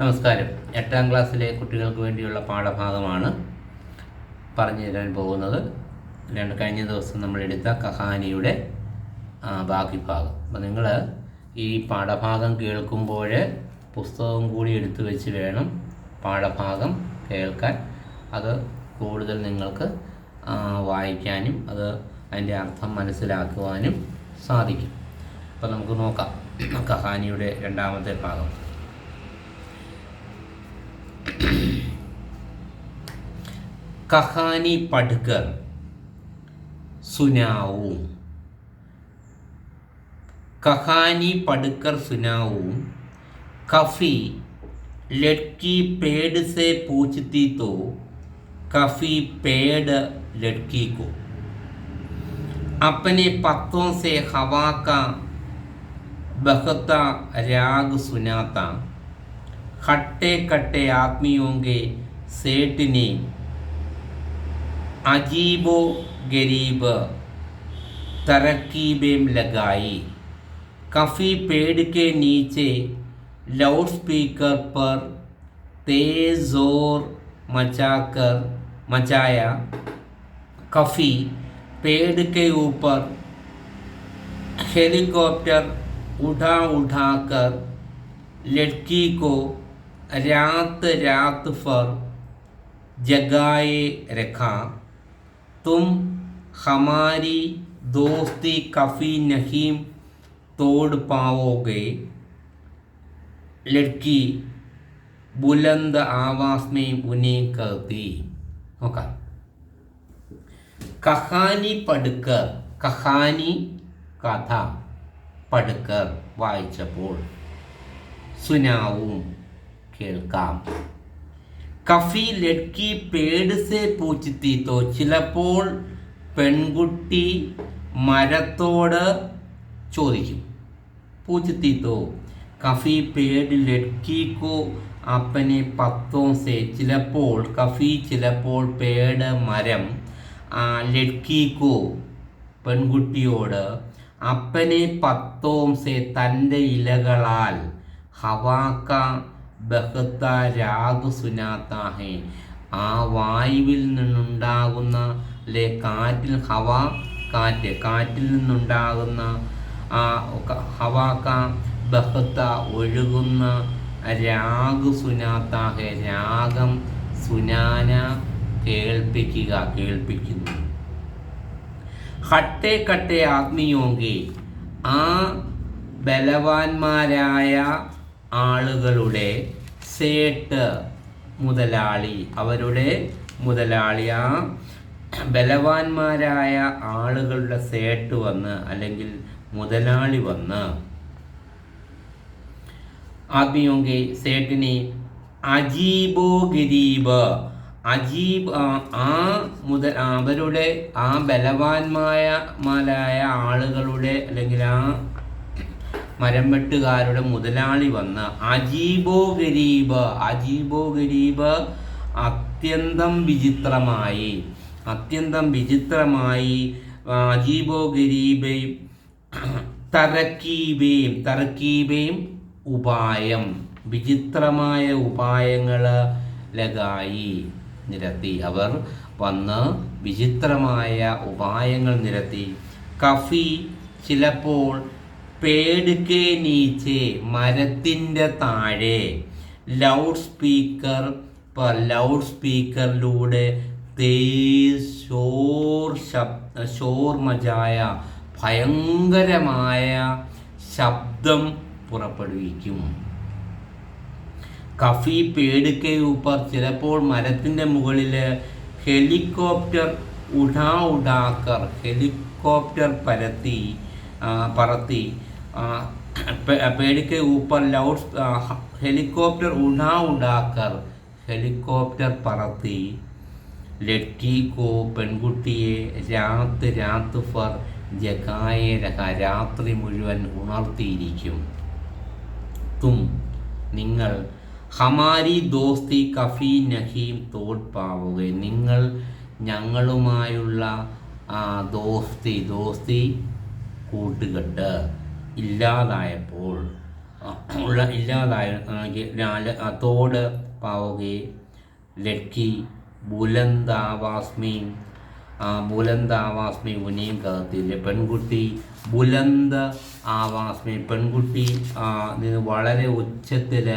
നമസ്കാരം. എട്ടാം ക്ലാസ്സിലെ കുട്ടികൾക്ക് വേണ്ടിയുള്ള പാഠഭാഗമാണ് പറഞ്ഞു തരാൻ പോകുന്നത്. രണ്ട് കഴിഞ്ഞ ദിവസം നമ്മൾ എടുത്ത കഹാനിയുടെ ബാക്കി ഭാഗം അപ്പോൾ നിങ്ങൾ ഈ പാഠഭാഗം കേൾക്കുമ്പോൾ പുസ്തകം കൂടി എടുത്തു വെച്ച് വേണം പാഠഭാഗം കേൾക്കാൻ. അത് കൂടുതൽ നിങ്ങൾക്ക് വായിക്കാനും അത് അതിന്റെ അർത്ഥം മനസ്സിലാക്കുവാനും സാധിക്കും. അപ്പോൾ നമുക്ക് നോക്കാം. കഹാനിയുടെ രണ്ടാമത്തെ ഭാഗം. کہانی پڑھ کر سناؤں کہانی پڑھ کر سناؤں کفی لڑکی پیڑ سے پوچھتی تو کفی پیڑ لڑکی کو اپنے پتوں سے ہوا کا بہتا راگ سناتا کھٹے کٹے آدمی കട്ടെ കട്ടെ ആത്മീയോങ്കെ സേട്ടിനെ. അജീബോ ഗരീബ് ترکیبیں لگائی کفی پیڑ کے نیچے لاؤڈ سپیکر پر تیز زور مچا کر مچایا کفی پیڑ کے اوپر ہیلی کاپٹر اٹھا اٹھا کر لڑکی کو رات رات فر جگائے رکھا تم ہماری دوستی کافی نہیں توڑ پاؤ گے لڑکی بلند آواز میں انہیں کر دی ہوگا کہانی پڑھ کر کہانی کتھا پڑھ کر വായിച്ചപ്പോൾ سناؤں കേൾക്കാം. കഫി ലഡ്കി പേട് സെ പൂച്ചിത്തി തോ ചിലപ്പോൾ പെൺകുട്ടി മരത്തോട് ചോദിക്കും. പൂച്ചിത്തി തോ കഫി പേട് ലഡ്കിക്കോ അപ്പനെ പത്തോ സേ. ചിലപ്പോൾ കഫി ചിലപ്പോൾ പേട് മരം ലഡ്കിക്കോ പെൺകുട്ടിയോട് അപ്പനെ പത്തോം സേ തന്റെ ഇലകളാൽ ഹവാക്ക ബഹത്ത രാഗ് ആ വായുവിൽ നിന്നുണ്ടാകുന്ന അല്ലെ കാറ്റിൽ ഹവ കാറ്റ് കാറ്റിൽ നിന്നുണ്ടാകുന്ന ആ ഹവാക്ക ബഹത്ത ഒഴുകുന്ന രാഗ് സുനാത്താഹെ. രാഗം സുനാന കേൾപ്പിക്കുക കേൾപ്പിക്കുന്നു. ഹട്ടേ കട്ടെ ആത്മീയോങ്കി ആ ബലവാന്മാരായ ആളുകളുടെ സേട്ട് മുതലാളി. അവരുടെ മുതലാളി ആ ബലവാന്മാരായ ആളുകളുടെ സേട്ട് വന്ന് അല്ലെങ്കിൽ മുതലാളി വന്ന്. ആത്മീയോങ്കി സേട്ടിനെ അജീബോ ഗരീബ്. അജീബ് ആ, മുതൽ അവരുടെ ആ ബലവാന്മായ മാലായ ആളുകളുടെ അല്ലെങ്കിൽ ആ മരം വെട്ടുകാരുടെ മുതലാളി വന്ന് അജീബോ ഗരീബ്. അജീബോ ഗരീബ് അത്യന്തം വിചിത്രമായി. അത്യന്തം വിചിത്രമായി അജീബോ ഗരീബയും തറക്കീബയും തറക്കീബയും ഉപായം വിചിത്രമായ ഉപായങ്ങൾ ലഗായി നിരത്തി. അവർ വന്ന് വിചിത്രമായ ഉപായങ്ങൾ നിരത്തി. കഫി ചിലപ്പോൾ പേടുക്കെ നീച്ചെ മരത്തിന്റെ താഴെ. ലൗഡ് സ്പീക്കർ ലൗഡ് സ്പീക്കറിലൂടെ തേസ് ഷോർ ശബ്ദ ഷോർ മജായ ഭയങ്കരമായ ശബ്ദം പുറപ്പെടുവിക്കും. കഫി പേടുക്കെ ഊപ്പർ. ചിലപ്പോൾ മരത്തിന്റെ മുകളിൽ ഹെലികോപ്റ്റർ ഉടാ ഉടാക്കർ ഹെലികോപ്റ്റർ പരത്തി പറത്തി. പേടുക്കെ ഊപ്പർ ലൗഡ് ഹെലികോപ്റ്റർ ഉണ ഉണ്ടാക്കർ ഹെലികോപ്റ്റർ പറത്തി ലഡ്കി കോ പെൺകുട്ടിയെ രാത്ത് രാത്ത് ഫർ ജഗായെ രഹ രാത്രി മുഴുവൻ ഉണർത്തിയിരിക്കും. തും നിങ്ങൾ ഹമാരി ദോസ്തി കഫി നഹീം തോട് പാവുക. നിങ്ങൾ ഞങ്ങളുമായുള്ള ദോസ്തി ദോസ്തി കൂട്ടുകെട്ട്. ഇല്ലാതായപ്പോൾ ഉള്ള ഇല്ലാതായ തോട് പാവുകെ ലക്കി ബുലന്താവാസ്മി ബുലന്ത് ആവാസ്മി ഉനിയും കകത്തില്ലേ പെൺകുട്ടി. ബുലന്ത ആവാസ്മി പെൺകുട്ടി വളരെ ഉച്ചത്തിൽ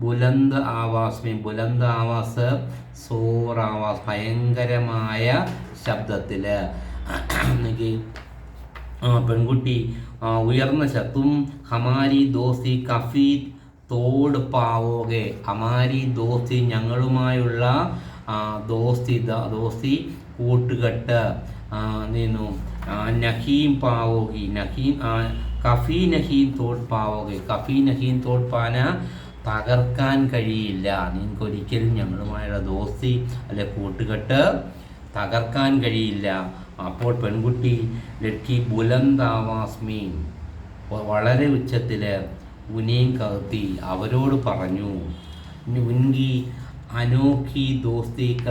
ബുലന്ത ആവാസ്മി ബുലന്ത ആവാസ് സോർ ആവാസ് ഭയങ്കരമായ ശബ്ദത്തിൽ എനിക്ക് പെൺകുട്ടി ഉയർന്ന ശത്തും ഹമാരി ദോസി കഫി തോട് പാവോകെ. ഹമാരി ദോസ്തി ഞങ്ങളുമായുള്ള ദോസ്തി ദോസ്തി കൂട്ടുകെട്ട് നീന്നു. നഹീം പാവോകി. നഹീം കഫി നഹീം തോട് പാവോകെ. കഫി നഹീം തോട് പാന തകർക്കാൻ കഴിയില്ല. നിങ്ങൾക്ക് ഒരിക്കലും ഞങ്ങളുമായുള്ള ദോസ്തി അല്ലെ കൂട്ടുകെട്ട് തകർക്കാൻ കഴിയില്ല. അപ്പോൾ പെൺകുട്ടി ലഡ്കി ബുലന്താവാസ്മി വളരെ ഉച്ചത്തിൽ ഉനയും കത്തി അവരോട് പറഞ്ഞു ഉൻകി അനോഖി ദോസ്തിക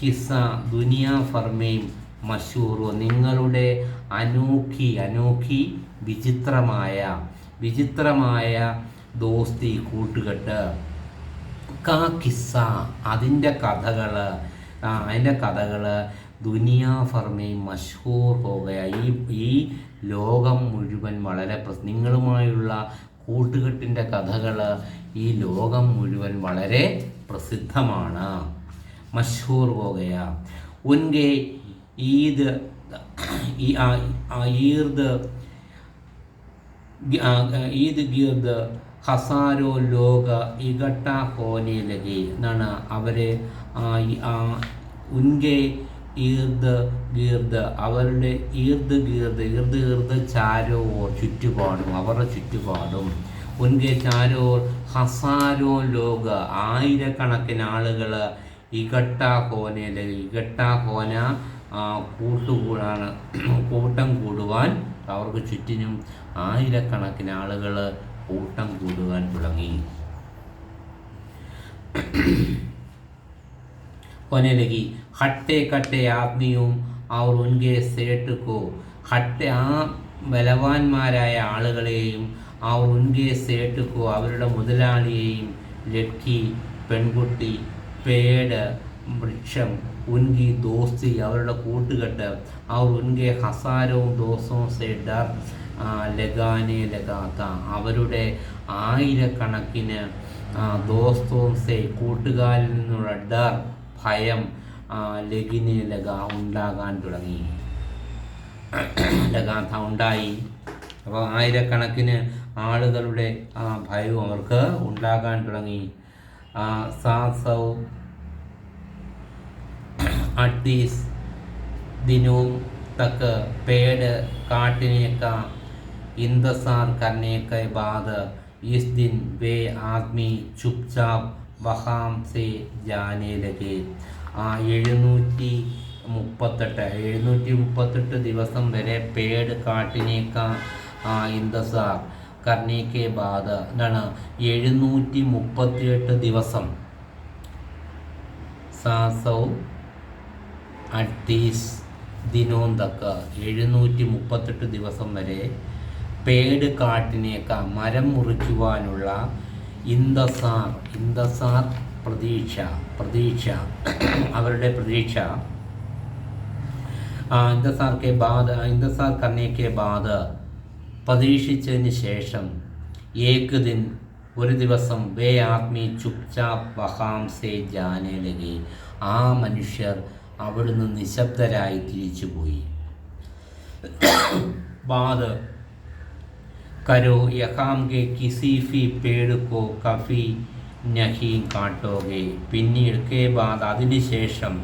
ഹിസ ദുനിയ ഫർമേം മഷൂറു നിങ്ങളുടെ അനോഖി അനോഖി വിചിത്രമായ വിചിത്രമായ ദോസ്തി കൂട്ടുകെട്ട്. കാ കിസ്സ അതിന്റെ കഥകൾ അതിന്റെ കഥകൾ ദുനിയാ ഫർമേ മഷൂർ പോകയ ഈ ഈ ലോകം മുഴുവൻ വളരെ നിങ്ങളുമായുള്ള കൂട്ടുകെട്ടിന്റെ കഥകൾ ഈ ലോകം മുഴുവൻ വളരെ പ്രസിദ്ധമാണ്. മഷൂർ പോകയ ഉൻകെ ഈദ് ഈർദ് ഈദ് ഗീർദ് ഹസാരോ ലോക ഇഗട്ട ഹോനെ എന്നാണ് അവർ ഉൻകെ ഈർദ് ഗീർദ് അവരുടെ ഈർദ് ഗീർദ് ഈർദ് ഗീർദ് ചാരോ ചുറ്റുപാടും അവരുടെ ചുറ്റുപാടും. ഉൻകെ ചാരോ ഹസാരോ ലോക ആയിരക്കണക്കിന് ആളുകൾ ഇകട്ടാ അല്ലെങ്കിൽ ഇകട്ട ഹോന കൂട്ടുകൂടാണ് കൂട്ടം കൂടുവാൻ അവർക്ക് ചുറ്റിനും ആയിരക്കണക്കിന് ആളുകൾ കൂട്ടം കൂടുവാൻ തുടങ്ങി. ഹോനയിലേക്ക് हट्टे कट्टे ആത്മീയവും അവർ ഉൻകെ സേട്ടുക്കോ ഹട്ടെ ആ ബലവാന്മാരായ ആളുകളെയും ആ ഉൻകെ സേട്ടുക്കോ അവരുടെ മുതലാളിയെയും ലഡ്കി പെൺകുട്ടി പേട് വൃക്ഷം ഉൻകി ദോസ്തി അവരുടെ കൂട്ടുകെട്ട് അവർ ഉൻകെ ഹസാരവും ദോസവും സെ ഡർ ആ, ലഗാനെ ലഗാത്ത അവരുടെ ആയിരക്കണക്കിന് ആ, ദോസ്തവും സെ കൂട്ടുകാരിൽ നിന്നുള്ള ഡർ ഭയം ആ, ലഗിനെ ലഗ ഉണ്ടാകാൻ തുടങ്ങി ലഗാത്ത ഉണ്ടായി അപ്പോൾ ആയിരക്കണക്കിന് ആളുകളുടെ ആ ഭയവും അവർക്ക് ഉണ്ടാകാൻ തുടങ്ങി ആ, സാസൗ अड़तीस दिनों तक पेड़ काटने का इंतज़ार करने के बाद इस दिन वे आदमी चुपचाप वहाँ से जाने लगे ആ എഴുന്നൂറ്റി മുപ്പത്തെട്ട് എഴുന്നൂറ്റി മുപ്പത്തെട്ട് ദിവസം വരെ പേട് കാട്ടിനേക്ക. ആ ഇന്ദസാർ കർണേക്കെ ബാധ. എന്താണ്? എഴുന്നൂറ്റി മുപ്പത്തിയെട്ട് ദിവസം. സാസൗ അട്ടീസ് ദിനോന്തക്ക തക്ക എഴുന്നൂറ്റി മുപ്പത്തെട്ട് ദിവസം വരെ പേട് കാട്ടിനേക്ക. മരം മുറിക്കുവാനുള്ള. ഇന്തസാർ ഇന്തസാർ പ്രതീക്ഷ പ്രതീക്ഷ അവരുടെ പ്രതീക്ഷ. ഇന്ദസാർക്കെ ബാധ ബാധ കർണേ ബാദ് പ്രതീക്ഷിച്ചതിന് ശേഷം ഏക് ദിൻ ഒരു ദിവസം വേ ആത്മി ചുപ്ചാപ്പ് വഹാംസേ ജാനെ ആ മനുഷ്യർ അവിടുന്ന് നിശബ്ദരായി തിരിച്ചുപോയി. ബാദ് കരോ യഹാം കെ കിസി ഫി പേട് കോ കഫി നഹീം കാട്ടോകെ പിന്നീട് കെ ബാദ് അതിനുശേഷം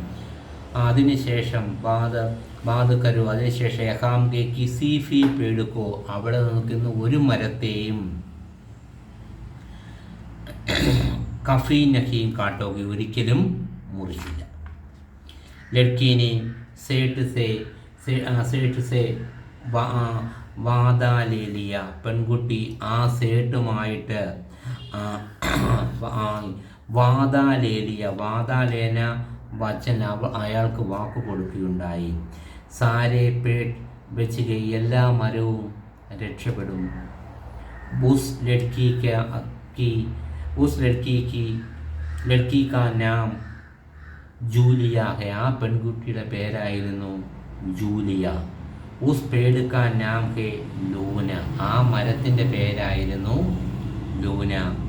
അതിനുശേഷം ബാദ് ബാദ് കരു അതിനുശേഷം എഹാം കെ കിസിഫി പേടുക്കോ അവിടെ നിൽക്കുന്ന ഒരു മരത്തെയും കഫി നഹീം കാട്ടോകെ ഒരിക്കലും മുറിച്ചില്ല. ലഡ്കീനെ സേട്ട് സേ സേട്ട് സേ വാദാലേലിയ പെൺകുട്ടി ആ സേട്ടുമായിട്ട് വാതാലേലിയ വാതാലേന വച്ചൻ അയാൾക്ക് വാക്കു കൊടുക്കുകയുണ്ടായി. സാരെ പേട്ട് വെച്ചുക എല്ലാ മരവും രക്ഷപ്പെടും. ബുസ് ലഡ്ക്കി ഉസ് ലഡ്ക്കി ലഡ്ക്കി കാ നാം ജൂലിയ ഹെ. ആ പെൺകുട്ടിയുടെ പേരായിരുന്നു ജൂലിയ. ഉസ് പേട് കാ നാം ഹെ ലൂന. ആ മരത്തിന്റെ പേരായിരുന്നു ലൂന.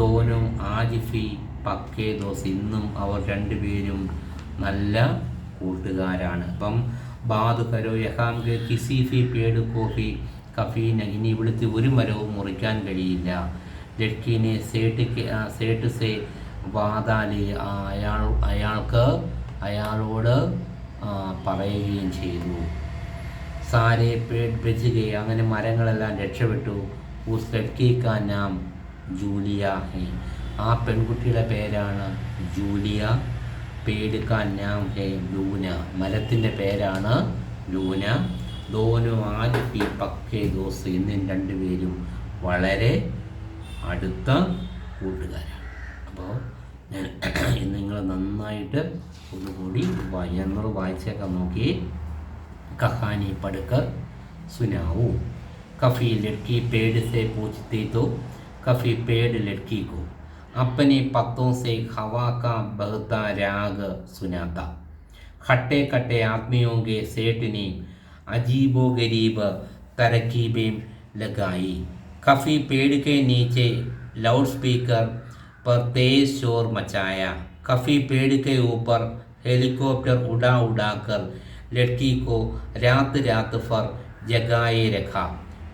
ദോനും ആജിഫി പക്കേ ദോസ് ഇന്നും അവർ രണ്ടുപേരും നല്ല കൂട്ടുകാരാണ്. അപ്പം ബാദ് കരോ യഹാം കെ കിസി ഫി പേട് കോഫി കഫീന ഇനി ഇവിടുത്തെ ഒരു മരവും മുറിക്കാൻ കഴിയില്ല. ലഡ്കീനെ സേട്ട് സേട്ട് സേ വാദാലി അയാൾ അയാൾക്ക് അയാളോട് പറയുകയും ചെയ്തു. സാരെ പേട് ബജുകയെ അങ്ങനെ മരങ്ങളെല്ലാം രക്ഷപ്പെട്ടു. ഉസ് ലഡ്കി കാ നാം ജൂലിയ ഹെ. ആ പെൺകുട്ടിയുടെ പേരാണ് ജൂലിയ. പേടുക്കാൻ നാം ഹേ ലൂന. മരത്തിന്റെ പേരാണ് ലൂന. ദോനു ആരിഫി പക്കേ ദോസ് എന്നും രണ്ടുപേരും വളരെ അടുത്ത കൂട്ടുകാരാണ്. അപ്പോൾ ഞാൻ നിങ്ങൾ നന്നായിട്ട് ഒന്നുകൂടി എണ്ണൂർ വായിച്ചൊക്കെ നോക്കി. കഹാനി പടുക്ക സുനാവു. കഫി ലഡ്കി പേടിത്തെ സേ کفی پیڑ لڑکی کو۔ اپنے پتوں سے ہوا کا بہتا راگ سناتا۔ کھٹے کھٹے آدمیوں کے سیٹ نے عجیب و غریب ترکیبیں لگائی۔ کفی پیڑ کے نیچے لاؤڈ سپیکر پر تیز شور مچایا۔ کفی پیڑ کے اوپر ہیلی کاپٹر اڑا اڑا کر لڑکی کو رات رات پر جگائے رکھا۔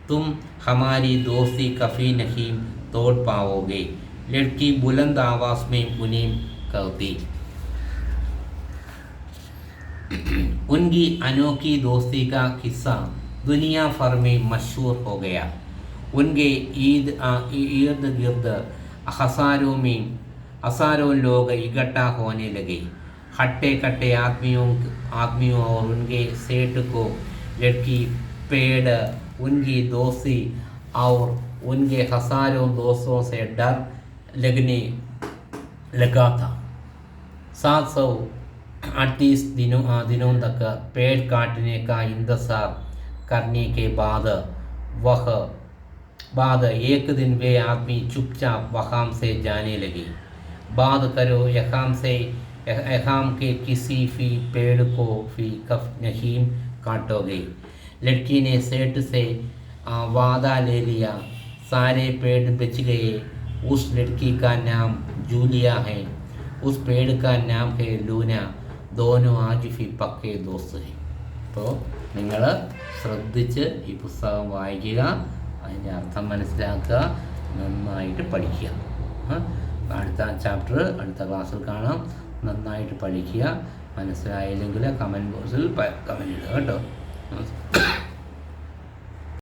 تم ہماری دوستی کفی نہیں तोड़ पाओगे लड़की बुलंद आवाज में उन्हें कहती उनकी अनोखी दोस्ती का किस्सा दुनिया भर में मशहूर हो गया उनके ईद इर्द गिर्द हजारों में हजारों लोग इकट्ठा होने लगे हट्टे कट्टे आदमियों आदमियों और उनके सेठ को लड़की पेड़ उनकी दोस्ती और ان کے خساروں دوستوں سے ڈر لگنے لگا تھا سات سو اڑتیس دنوں دنوں تک پیٹ کاٹنے کا انتظار کرنے کے بعد وہ بعد ایک دن وہ آدمی چپ چاپ وہاں سے جانے لگی بات کرو یہاں سے احام کے کسی فی پیڑ کو فی کف نشیم کاٹو گئی لڑکی نے سیٹ سے وعدہ لے لیا सारे पेड़ बच गए उस लड़की का नाम जूलिया है उस पेड़ का नाम है ലൂന ദോനോ ആജിഫി പക്കേ ദോസ് ഹെ അപ്പോൾ നിങ്ങൾ ശ്രദ്ധിച്ച് ഈ പുസ്തകം വായിക്കുക അതിൻ്റെ അർത്ഥം മനസ്സിലാക്കുക നന്നായിട്ട് പഠിക്കുക ആ? അടുത്ത ചാപ്റ്റർ അടുത്ത ക്ലാസ്സിൽ കാണാം നന്നായിട്ട് പഠിക്കുക മനസ്സിലായില്ലെങ്കിൽ കമൻറ്റ് ബോക്സിൽ കമൻറ്റ് ഇടുക കേട്ടോ